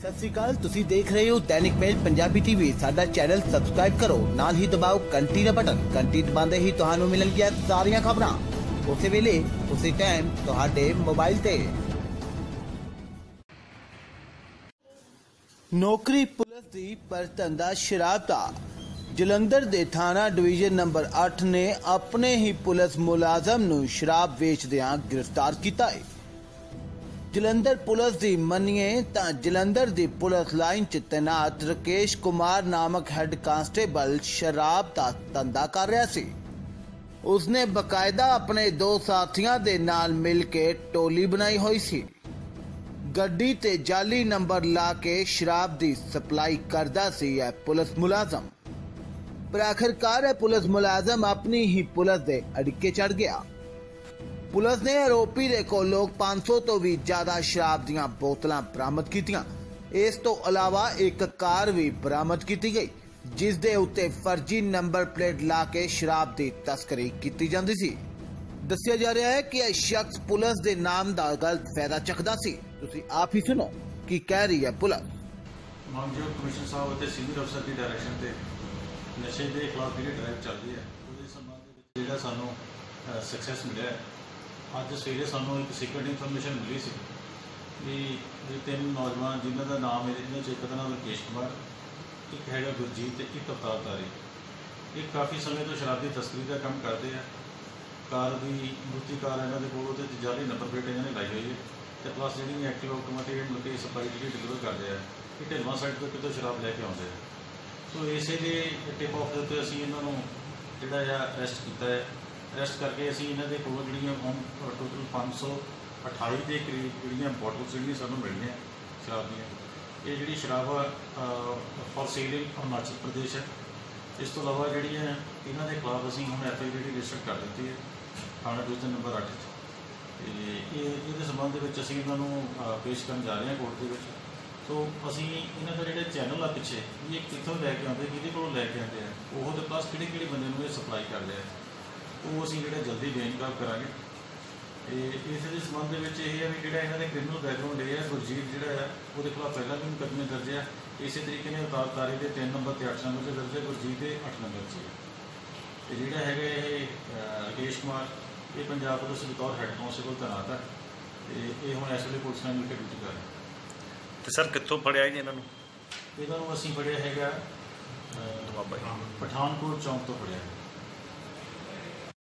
ਸਤਿ ਸ਼੍ਰੀ ਅਕਾਲ, ਤੁਸੀਂ ਦੇਖ ਰਹੇ ਹੋ ਦੈਨਿਕ ਮੇਲ ਪੰਜਾਬੀ ਟੀਵੀ ਸਾਡਾ ਚੈਨਲ ਸਬਸਕ੍ਰਾਈਬ ਕਰੋ, ਨਾਲ ਹੀ ਦਬਾਓ ਘੰਟੀ ਦਾ ਬਟਨ। ਘੰਟੀ ਦਬਾਉਂਦੇ ਹੀ ਤੁਹਾਨੂੰ ਮਿਲਣਗੀਆਂ ਸਾਰੀਆਂ ਖਬਰਾਂ। ਉਸੇ ਵੇਲੇ, ਉਸੇ ਟਾਈਮ ਤੁਹਾਡੇ ਮੋਬਾਈਲ ਤੇ। ਨੌਕਰੀ ਪੁਲਿਸ ਦੀ ਪਰ ਸ਼ਰਾਬ ਦਾ ਜਲੰਧਰ ਦੇ ਥਾਣਾ ਡਿਵੀਜ਼ਨ ਨੰਬਰ 8 ਨੇ ਆਪਣੇ ਹੀ ਪੁਲਿਸ ਮੁਲਾਜ਼ਮ ਨੂੰ ਸ਼ਰਾਬ ਵੇਚਦਿਆਂ ਗ੍ਰਿਫਤਾਰ ਕੀਤਾ ਹੈ। ਜਲੰਧਰ ਪੁਲਿਸ ਦੀ ਮੰਨੀਏ ਤਾਂ ਜਲੰਧਰ ਦੀ ਪੁਲਿਸ ਲਾਈਨ 'ਚ ਤੈਨਾਤ ਰਕੇਸ਼ ਕੁਮਾਰ ਨਾਮਕ ਹੈੱਡ ਕਾਂਸਟੇਬਲ ਸ਼ਰਾਬ ਦਾ ਧੰਦਾ ਕਰ ਰਿਹਾ ਸੀ। ਉਸਨੇ ਬਕਾਇਦਾ ਆਪਣੇ ਦੋ ਸਾਥੀਆਂ ਦੇ ਨਾਲ ਮਿਲ ਕੇ ਟੋਲੀ ਬਣਾਈ ਹੋਈ ਸੀ। ਗੱਡੀ ਤੇ ਜਾਲੀ ਨੰਬਰ ਲਾ ਕੇ ਸ਼ਰਾਬ ਦੀ ਸਪਲਾਈ ਕਰਦਾ ਸੀ ਇਹ ਪੁਲਿਸ ਮੁਲਾਜ਼ਮ। ਪਰ ਆਖਰਕਾਰ ਇਹ ਪੁਲਿਸ ਮੁਲਾਜ਼ਮ ਆਪਣੀ ਹੀ ਪੁਲਿਸ ਦੇ ਅੜਿੱਕੇ ਚੜ ਗਿਆ। ਪੁਲਿਸ ਨੇ ਆਰੋਪੀ ਦੇ ਕੋਲੋਂ 500 ਤੋਂ ਵੀ ਜ਼ਿਆਦਾ ਸ਼ਰਾਬ ਦੀਆਂ ਬੋਤਲਾਂ ਬਰਾਮਦ ਕੀਤੀਆਂ। ਇਸ ਤੋਂ ਇਲਾਵਾ ਇੱਕ ਕਾਰ ਵੀ ਬਰਾਮਦ ਕੀਤੀ ਗਈ, ਜਿਸ ਦੇ ਉੱਤੇ ਫਰਜ਼ੀ ਨੰਬਰ ਪਲੇਟ ਲਾ ਕੇ ਸ਼ਰਾਬ ਦੀ ਤਸਕਰੀ ਕੀਤੀ ਜਾਂਦੀ ਸੀ। ਦੱਸਿਆ ਜਾ ਰਿਹਾ ਹੈ ਕਿ ਇਹ ਸ਼ਖਸ ਪੁਲਿਸ ਦੇ ਨਾਮ ਦਾ ਗਲਤ ਫਾਇਦਾ ਚੱਕਦਾ ਸੀ। ਤੁਸੀਂ ਆਪ ਹੀ ਸੁਣੋ ਕੀ ਕਹਿ ਰਹੀ ਹੈ ਪੁਲਿਸ। ਮਾਨਯੋਗ ਕਮਿਸ਼ਨ ਸਾਹਿਬ ਅਤੇ ਸੀਨੀਅਰ ਅਫਸਰ ਦੀ ਡਾਇਰੈਕਸ਼ਨ ਤੇ ਨਸ਼ੇ ਦੇ ਖਿਲਾਫ ਜਿਹੜੀ ਡਰਾਈਵ ਚੱਲਦੀ ਹੈ, ਉਹਦੇ ਸੰਬੰਧ ਵਿੱਚ ਜਿਹੜਾ ਸਾਨੂੰ ਸਕਸੈਸ ਮਿਲਿਆ ਹੈ। ਅੱਜ ਸਵੇਰੇ ਸਾਨੂੰ ਇੱਕ ਸੀਕ੍ਰੀਟ ਇਨਫੋਰਮੇਸ਼ਨ ਮਿਲੀ ਸੀ ਵੀ ਵੀ ਤਿੰਨ ਨੌਜਵਾਨ ਜਿਨ੍ਹਾਂ ਦਾ ਨਾਮ ਹੈ ਇਹਨਾਂ ਚੋਂ ਇੱਕ ਦਾ ਨਾਮ ਰਕੇਸ਼ ਕੁਮਾਰ, ਇੱਕ ਹੈਗਾ ਗੁਰਜੀਤ ਤੇ ਇੱਕ ਅਵਤਾਰ ਤਾਰੀ। ਇਹ ਕਾਫੀ ਸਮੇਂ ਤੋਂ ਸ਼ਰਾਬ ਦੀ ਤਸਕਰੀ ਦਾ ਕੰਮ ਕਰਦੇ ਆ। ਕਾਰ ਦੀ ਦੂਜੀ ਕਾਰ ਇਹਨਾਂ ਦੇ ਕੋਲ, ਉਹਦੇ ਤੇ ਜਾਲੀ ਨੰਬਰ ਪਲੇਟ ਇਹਨਾਂ ਨੇ ਲਾਈ ਹੋਈ ਹੈ ਤੇ ਪਲੱਸ ਜਿਹੜੀ ਐਕਟਿਵ ਆਟੋਮੈਟਿਕ ਮਤਲਬ ਕਿ ਸਪਲਾਈ ਜਿਹੜੀ ਡਿਲੀਵਰ ਕਰਦੇ ਆ, ਇਹ ਢਿਲਵਾਂ ਸਾਈਡ ਤੋਂ ਕਿਤੋਂ ਸ਼ਰਾਬ ਲੈ ਕੇ ਆਉਂਦੇ ਆ। ਸੋ ਇਸੇ ਦੇ ਟਿਪ ਆਫ ਦੇ ਉੱਤੇ ਅਸੀਂ ਇਹਨਾਂ ਨੂੰ ਜਿਹੜਾ ਆ ਅਰੈਸਟ ਕੀਤਾ ਹੈ। ਅਰੈਸਟ ਕਰਕੇ ਅਸੀਂ ਇਹਨਾਂ ਦੇ ਕੋਲ ਜਿਹੜੀਆਂ ਹੁਣ ਟੋਟਲ 528 ਦੇ ਕਰੀਬ ਜਿਹੜੀਆਂ ਬੋਟਲਸ ਜਿਹੜੀਆਂ ਸਾਨੂੰ ਮਿਲਣੀਆਂ ਸ਼ਰਾਬ ਦੀਆਂ, ਇਹ ਜਿਹੜੀ ਸ਼ਰਾਬ for sale in Arunachal Pradesh ਹੈ। ਇਸ ਤੋਂ ਇਲਾਵਾ ਜਿਹੜੀਆਂ ਇਹਨਾਂ ਦੇ ਖਿਲਾਫ ਅਸੀਂ ਹੁਣ ਐਫ ਆਈ ਆਰ ਰਜਿਸਟਰ ਕਰ ਦਿੱਤੀ ਹੈ, ਥਾਣਾ ਡਿਵੀਜ਼ਨ ਨੰਬਰ 8 ਤੇ ਇਹ, ਇਹਦੇ ਸੰਬੰਧ ਦੇ ਵਿੱਚ ਅਸੀਂ ਇਹਨਾਂ ਨੂੰ ਪੇਸ਼ ਕਰਨ ਜਾ ਰਹੇ ਹਾਂ ਕੋਰਟ ਦੇ ਵਿੱਚ। ਸੋ ਅਸੀਂ ਇਹਨਾਂ ਦਾ ਜਿਹੜੇ ਚੈਨਲ ਆ ਪਿੱਛੇ, ਇਹ ਕਿੱਥੋਂ ਲੈ ਕੇ ਆਉਂਦੇ, ਕਿਹਦੇ ਕੋਲੋਂ ਲੈ ਕੇ ਆਉਂਦੇ ਆ? ਉਹ ਤੇ ਪਲੱਸ ਕਿਹੜੇ ਕਿਹੜੇ ਬੰਦੇ ਨੂੰ ਇਹ ਸਪਲਾਈ ਕਰਦੇ ਆ? ਉਹ ਅਸੀਂ ਜਿਹੜਾ ਜਲਦੀ ਬੇਨਕਾਬ ਕਰਾਂਗੇ। ਤੇ ਇਸ ਦੇ ਸੰਬੰਧ ਦੇ ਵਿੱਚ ਇਹ ਹੈ ਵੀ ਜਿਹੜਾ ਇਹਨਾਂ ਦੇ ਕ੍ਰਿਮੀਨਲ ਬੈਕਗ੍ਰਾਉਂਡ ਇਹ ਹੈ ਗੁਰਜੀਤ ਜਿਹੜਾ ਹੈ ਉਹਦੇ ਖਿਲਾਫ ਪਹਿਲਾਂ ਵੀ ਮੁਕੱਦਮੇ ਦਰਜ ਹੈ ਇਸੇ ਤਰੀਕੇ ਨਾਲ ਉਤਾਰ ਤਾਰੀ ਦੇ 3 ਨੰਬਰ ਤੇ 8 ਨੰਬਰ ਤੇ ਦਰਜ ਹੈ ਗੁਰਜੀਤ ਦੇ 8 ਨੰਬਰ 'ਚ। ਤੇ ਜਿਹੜਾ ਹੈਗਾ ਇਹ ਰਕੇਸ਼ ਕੁਮਾਰ ਇਹ ਪੰਜਾਬ ਪੁਲਿਸ ਬਤੌਰ ਹੈੱਡ ਕਾਂਸਟੇਬਲ ਤੈਨਾਤ ਹੈ ਤੇ ਇਹ ਹੁਣ ਇਸ ਵੇਲੇ ਪੁਲਿਸ ਨਾਲ ਮਿਲ ਕੇ ਡਿਊਟੀ ਕਰ ਰਿਹਾ ਤੇ ਸਰ ਕਿੱਥੋਂ ਫੜਿਆ ਜੀ ਇਹਨਾਂ ਨੂੰ? ਇਹਨਾਂ ਨੂੰ ਅਸੀਂ ਫੜਿਆ ਹੈਗਾ ਪਠਾਨਕੋਟ ਚੌਂਕ ਤੋਂ ਫੜਿਆ। ਹੈ